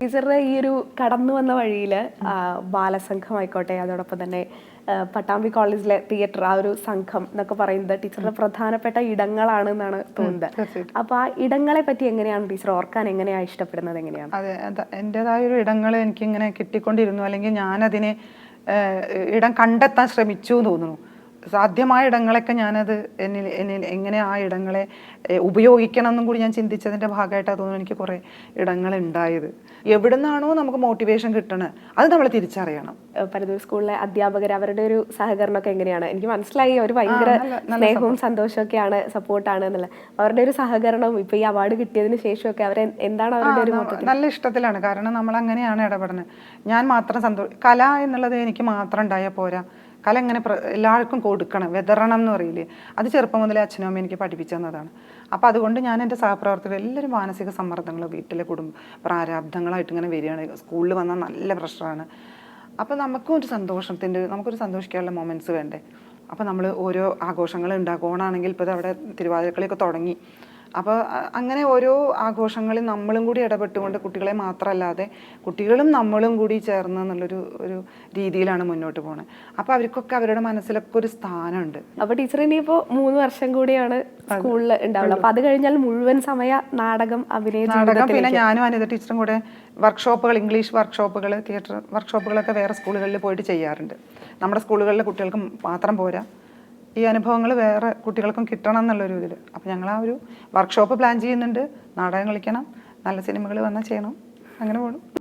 ടീച്ചറുടെ ഈ ഒരു കടന്നു വന്ന വഴിയിൽ ബാലസംഘം ആയിക്കോട്ടെ അതോടൊപ്പം തന്നെ പട്ടാമ്പി കോളേജിലെ തിയേറ്റർ ആ ഒരു സംഘം എന്നൊക്കെ പറയുന്നത് ടീച്ചറുടെ പ്രധാനപ്പെട്ട ഇടങ്ങളാണ് എന്നാണ് തോന്നുന്നത്. അപ്പൊ ആ ഇടങ്ങളെ പറ്റി എങ്ങനെയാണ് ടീച്ചർ ഓർക്കാൻ എങ്ങനെയാണ് ഇഷ്ടപ്പെടുന്നത് എങ്ങനെയാണ്? അതെ എന്റെതായ ഒരു ഇടങ്ങൾ എനിക്കിങ്ങനെ കിട്ടിക്കൊണ്ടിരുന്നു അല്ലെങ്കിൽ ഞാനതിനെ ഇടം കണ്ടെത്താൻ ശ്രമിച്ചു എന്ന് തോന്നുന്നു. സാധ്യമായ ഇടങ്ങളൊക്കെ ഞാനത് എന്നിൽ എന്നിൽ എങ്ങനെ ആ ഇടങ്ങളെ ഉപയോഗിക്കണം എന്നും കൂടി ഞാൻ ചിന്തിച്ചതിന്റെ ഭാഗമായിട്ടാണ് തോന്നുന്നു എനിക്ക് കുറേ ഇടങ്ങൾ ഉണ്ടായത് എവിടെ നിന്നാണോ നമുക്ക് മോട്ടിവേഷൻ കിട്ടണത് അത് നമ്മൾ തിരിച്ചറിയണം. പരദൂർ സ്കൂളിലെ അധ്യാപകർ അവരുടെ ഒരു സഹകരണമൊക്കെ എങ്ങനെയാണ്? എനിക്ക് മനസ്സിലായി അവർ ഭയങ്കര സ്നേഹവും സന്തോഷമൊക്കെയാണ് സപ്പോർട്ടാണ് എന്നുള്ളത്. അവരുടെ ഒരു സഹകരണവും ഇപ്പോൾ ഈ അവാർഡ് കിട്ടിയതിന് ശേഷമൊക്കെ അവരെ എന്താണ് അവരുടെ ഒരു നല്ല ഇഷ്ടത്തിലാണ്. കാരണം നമ്മൾ അങ്ങനെയാണ് ഇടപെടുന്നത്. ഞാൻ മാത്രം സന്തോഷം കല എന്നുള്ളത് എനിക്ക് മാത്രം ഉണ്ടായാൽ പോരാ. കല എങ്ങനെ എല്ലാവർക്കും കൊടുക്കണം. വിതരണം എന്ന് പറയില്ലേ? അത് ചെറുപ്പം മുതലേ അച്ഛനും അമ്മയും എനിക്ക് പഠിപ്പിച്ചു തന്നതാണ്. അപ്പോൾ അതുകൊണ്ട് ഞാൻ എന്റെ സഹപ്രവർത്തകർ എല്ലാവരും മാനസിക സമ്മർദ്ദങ്ങൾ വീട്ടിലെ കുടുംബ പ്രാരാബ്ദങ്ങളായിട്ട് ഇങ്ങനെ വരികയാണ്. സ്കൂളിൽ വന്നാൽ നല്ല പ്രഷറാണ്. അപ്പോൾ നമുക്കും ഒരു സന്തോഷത്തിന്റെ നമുക്കൊരു സന്തോഷിക്കാനുള്ള മൊമെന്റ്സ് വേണ്ടേ? അപ്പോൾ നമ്മൾ ഓരോ ആഘോഷങ്ങൾ ഉണ്ടാക്കും. ഓണാണെങ്കിൽ ഇപ്പോൾ അവിടെ തിരുവാതിരക്കളിയൊക്കെ തുടങ്ങി. അപ്പോൾ അങ്ങനെ ഓരോ ആഘോഷങ്ങളിൽ നമ്മളും കൂടി ഇടപെട്ടുകൊണ്ട് കുട്ടികളെ മാത്രമല്ലാതെ കുട്ടികളും നമ്മളും കൂടി ചേർന്ന് എന്നുള്ളൊരു ഒരു രീതിയിലാണ് മുന്നോട്ട് പോകുന്നത് അപ്പോൾ അവർക്കൊക്കെ അവരുടെ മനസ്സിലൊക്കെ ഒരു സ്ഥാനമുണ്ട്. അപ്പോൾ ടീച്ചർ ഇനിയിപ്പോ മൂന്ന് വർഷം കൂടിയാണ് സ്കൂളിൽ ഉണ്ടാവുള്ളൂ. അപ്പോൾ അത് കഴിഞ്ഞാൽ മുഴുവൻ സമയ നാടകം അഭിനയ നാടകം പിന്നെ ഞാനും അനിത ടീച്ചറും കൂടെ വർക്ക്ഷോപ്പുകൾ ഇംഗ്ലീഷ് വർക്ക്ഷോപ്പുകൾ തിയേറ്റർ വർക്ക്ഷോപ്പുകളൊക്കെ വേറെ സ്കൂളുകളിൽ പോയിട്ട് ചെയ്യാറുണ്ട്. നമ്മുടെ സ്കൂളുകളിലെ കുട്ടികൾക്ക് മാത്രം പോരാ. ഈ അനുഭവങ്ങൾ വേറെ കുട്ടികൾക്കും കിട്ടണം എന്നുള്ളൊരു ഇതിൽ. അപ്പോൾ ഞങ്ങൾ ആ ഒരു വർക്ക്ഷോപ്പ് പ്ലാൻ ചെയ്യുന്നുണ്ട്. നാടകം കളിക്കണം. നല്ല സിനിമകൾ വന്നാൽ ചെയ്യണം. അങ്ങനെ പോകണം